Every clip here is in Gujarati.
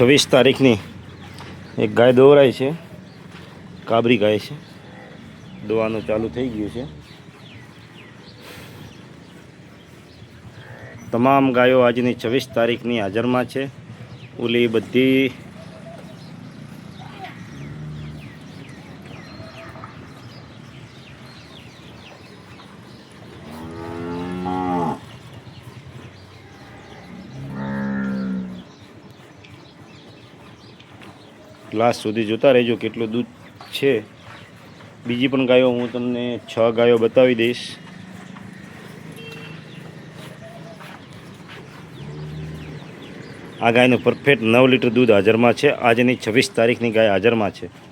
છવ્વીસ તારીખની એક ગાય દોરાય છે. કાબરી ગાય છે. દોવાનું ચાલુ થઈ ગયું છે. તમામ ગાયો આજની છવ્વીસ તારીખની હાજરમાં છે. ઓલી બધી લાસ્ટ સુધી જોતા રહેજો કેટલું દૂધ છે. બીજી પણ ગાયો હું તમને છ ગાયો બતાવી દઈશ. આ ગાયનું પરફેક્ટ નવ લીટર દૂધ હાજરમાં છે. આજની છવ્વીસ તારીખની ગાય હાજરમાં છે.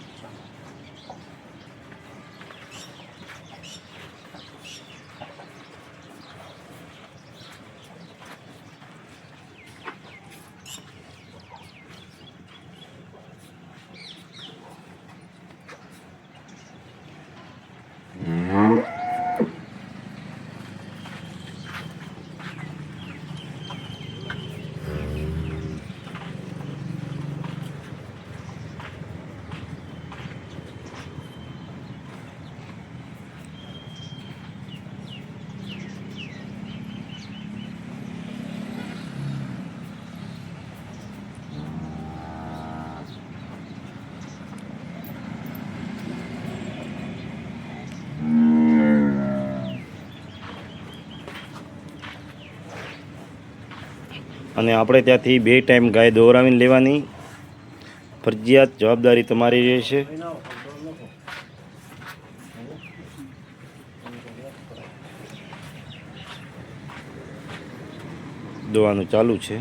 અને આપણે ત્યાંથી બે ટાઈમ ગાય દોરાવીને લેવાની. ફરજિયાત જવાબદારી તમારી રહેશે. દોવાનું ચાલુ છે.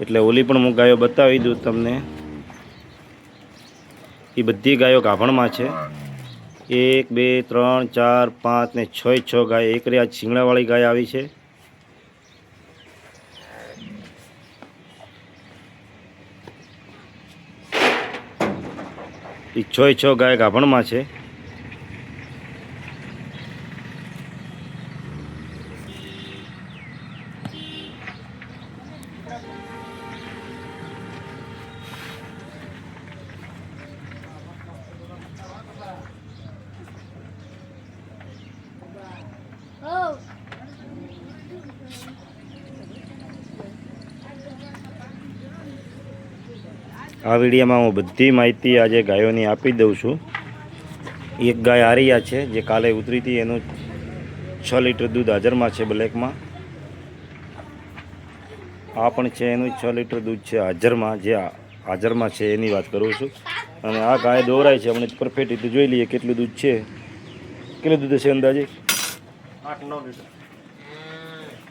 એટલે ઓલી પણ હું ગાયો બતાવી દઉં તમને. એ બધી ગાયો ગાભણમાં છે. એક, બે, ત્રણ, ચાર, પાંચ ને છ છ ગાય. એક રે આ શિંગડાવાળી ગાય આવી છે. એ છ છ ગાય ગાભણમાં છે Oh. આ વિડીયોમાં હું બધી માહિતી આજે ગાયોની આપી દઉં છું. એક ગાય આરિયા છે, જે કાલે ઉતરી હતી એનું છ લીટર દૂધ હાજરમાં છે બ્લેકમાં. આ પણ છે, એનું છ લીટર દૂધ છે હાજરમાં, જે હાજરમાં છે એની વાત કરું છું. અને આ ગાય દોરાય છે, હમણાં પરફેક્ટ રીતે જોઈ લઈએ કેટલું દૂધ છે. કેટલું દૂધ છે અંદાજે?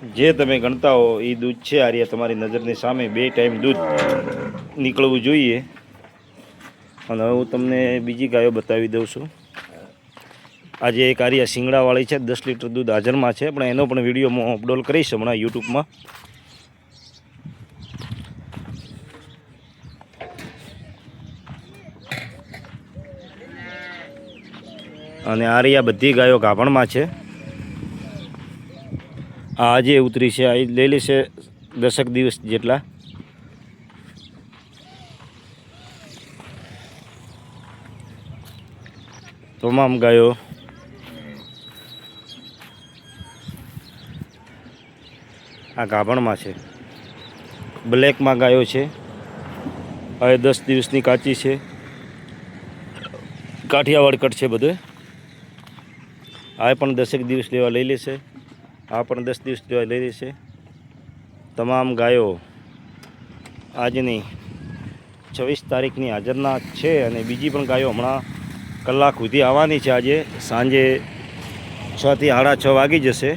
જે તમે ગણતા હો એ દૂધ છે. આર્યા, તમારી નજરની સામે બે ટાઈમ દૂધ નીકળવું જોઈએ. અને હું તમને બીજી ગાયો બતાવી દઉં છું. આજે એક આર્યા શિંગડાવાળી છે, દસ લીટર દૂધ હાજરમાં છે. પણ એનો પણ વીડિયો હું અપલોડ કરીશ હમણાં યુટ્યુબમાં. અને આર્યા બધી ગાયો ગાભણમાં છે. આ આજે ઉતરી છે. આ લઈ લેશે દસક દિવસ જેટલા. તમામ ગાયો. આ ગાભણમાં છે. બ્લેકમાં ગાયો છે. હવે દસ દિવસની કાચી છે. કાઠિયાવાડ કટ છે બધે. આ પણ દસેક દિવસ લેવા લઈ લેશે. આ પણ દસ દિવસ જોવા લઈ લેશે તમામ ગાયો આજની છવ્વીસ તારીખની હાજરના છે અને બીજી પણ ગાયો હમણાં કલાક સુધી આવવાની છે. આજે સાંજે છથી સાડા છ વાગી જશે.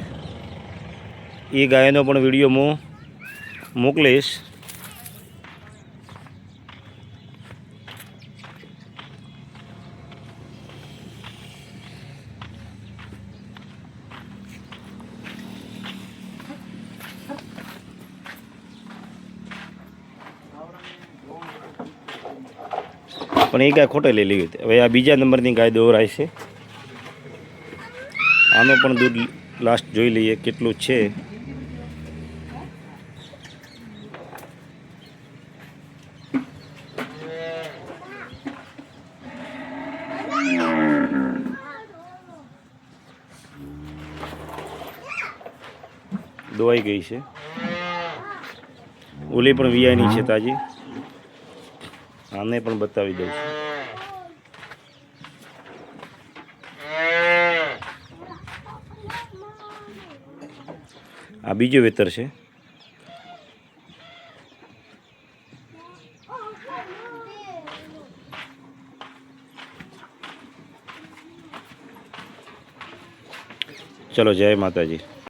એ ગાયનો પણ વીડિયો હું મોકલીશ. પણ એ કાંઈ ખોટે લઈ લેવી હતી. હવે આ બીજા નંબરની ગાય દોરાય છે. આનો પણ દૂધ લાસ્ટ જોઈ લઈએ કેટલું છે. દોવાઈ ગઈ છે. ઓલી પણ વીઆઈની છે તાજી. આને પણ બતાવી દઉં છું. આ બીજો વેતર છે. ચલો જય માતાજી.